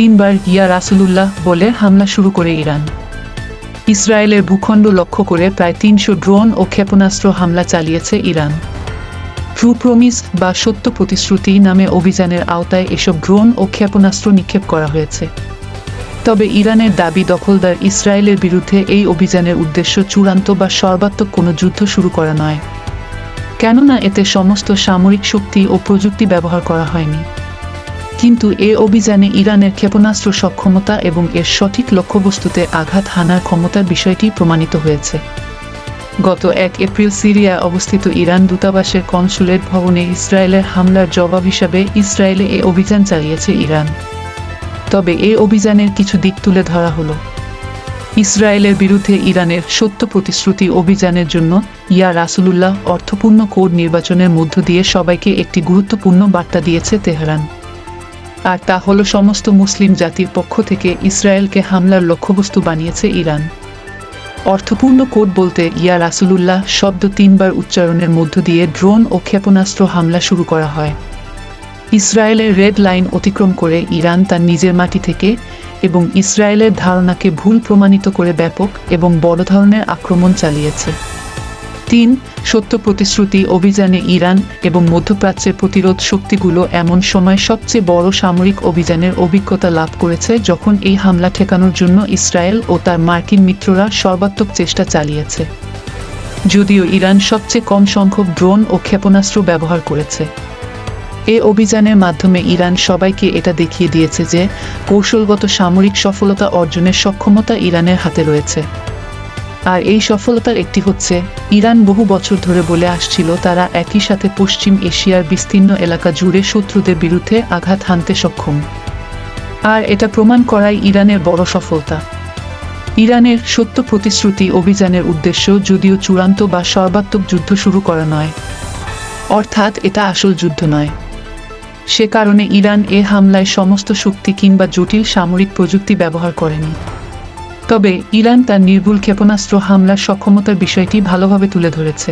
তিনবার ইয়া রাসুলুল্লাহ বলে হামলা শুরু করে ইরান। ইসরায়েলের ভূখণ্ড লক্ষ্য করে প্রায় তিনশো ড্রোন ও ক্ষেপণাস্ত্র হামলা চালিয়েছে ইরান। ট্রু প্রমিস বা সত্য প্রতিশ্রুতি নামে অভিযানের আওতায় এসব ড্রোন ও ক্ষেপণাস্ত্র নিক্ষেপ করা হয়েছে। তবে ইরানের দাবি দখলদার ইসরায়েলের বিরুদ্ধে এই অভিযানের উদ্দেশ্য চূড়ান্ত বা সর্বাত্মক কোনো যুদ্ধ শুরু করা নয়। কেননা এতে সমস্ত সামরিক শক্তি ও প্রযুক্তি ব্যবহার করা হয়নি। কিন্তু এ অভিযানে ইরানের ক্ষেপণাস্ত্র সক্ষমতা এবং এর সঠিক লক্ষ্যবস্তুতে আঘাত হানার ক্ষমতার বিষয়টি প্রমাণিত হয়েছে। গত এক এপ্রিল সিরিয়া অবস্থিত ইরান দূতাবাসের কনসুলেট ভবনে ইসরায়েলের হামলার জবাব হিসাবে ইসরায়েলে এ অভিযান চালিয়েছে ইরান। তবে এ অভিযানের কিছু দিক তুলে ধরা হলো। ইসরায়েলের বিরুদ্ধে ইরানের সত্য প্রতিশ্রুতি অভিযানের জন্য ইয়া রাসুলুল্লাহ অর্থপূর্ণ কোড নির্বাচনের মধ্য দিয়ে সবাইকে একটি গুরুত্বপূর্ণ বার্তা দিয়েছে তেহরান। আর তা হলো সমস্ত মুসলিম জাতির পক্ষ থেকে ইসরায়েলকে হামলার লক্ষ্যবস্তু বানিয়েছে ইরান। অর্থপূর্ণ কোড বলতে ইয়া রাসুলুল্লাহ শব্দ তিনবার উচ্চারণের মধ্য দিয়ে ড্রোন ও ক্ষেপণাস্ত্র হামলা শুরু করা হয়। ইসরায়েলের রেড লাইন অতিক্রম করে ইরান তার নিজের মাটি থেকে এবং ইসরায়েলের ধারণাকে ভুল প্রমাণিত করে ব্যাপক এবং বড় ধরনের আক্রমণ চালিয়েছে। তিন, সত্য প্রতিশ্রুতি অভিযানে ইরান এবং মধ্যপ্রাচ্যের প্রতিরোধ শক্তিগুলো এমন সময় সবচেয়ে বড় সামরিক অভিযানের অভিজ্ঞতা লাভ করেছে যখন এই হামলা ঠেকানোর জন্য ইসরায়েল ও তার মার্কিন মিত্ররা সর্বাত্মক চেষ্টা চালিয়েছে। যদিও ইরান সবচেয়ে কম সংখ্যক ড্রোন ও ক্ষেপণাস্ত্র ব্যবহার করেছে। এ অভিযানের মাধ্যমে ইরান সবাইকে এটা দেখিয়ে দিয়েছে যে কৌশলগত সামরিক সফলতা অর্জনের সক্ষমতা ইরানের হাতে রয়েছে। আর এই সফলতার একটি হচ্ছে, ইরান বহু বছর ধরে বলে আসছিল তারা একই সাথে পশ্চিম এশিয়ার বিস্তীর্ণ এলাকা জুড়ে শত্রুদের বিরুদ্ধে আঘাত হানতে সক্ষম। আর এটা প্রমাণ করাই ইরানের বড় সফলতা। ইরানের সত্য প্রতিশ্রুতি অভিযানের উদ্দেশ্য যদিও চূড়ান্ত বা সর্বাত্মক যুদ্ধ শুরু করা নয়। অর্থাৎ এটা আসল যুদ্ধ নয়। সে কারণে ইরান এ হামলায় সমস্ত শক্তি কিংবা জটিল সামরিক প্রযুক্তি ব্যবহার করেনি। তবে ইরান তার নির্ভুল ক্ষেপণাস্ত্র হামলার সক্ষমতার বিষয়টি ভালোভাবে তুলে ধরেছে।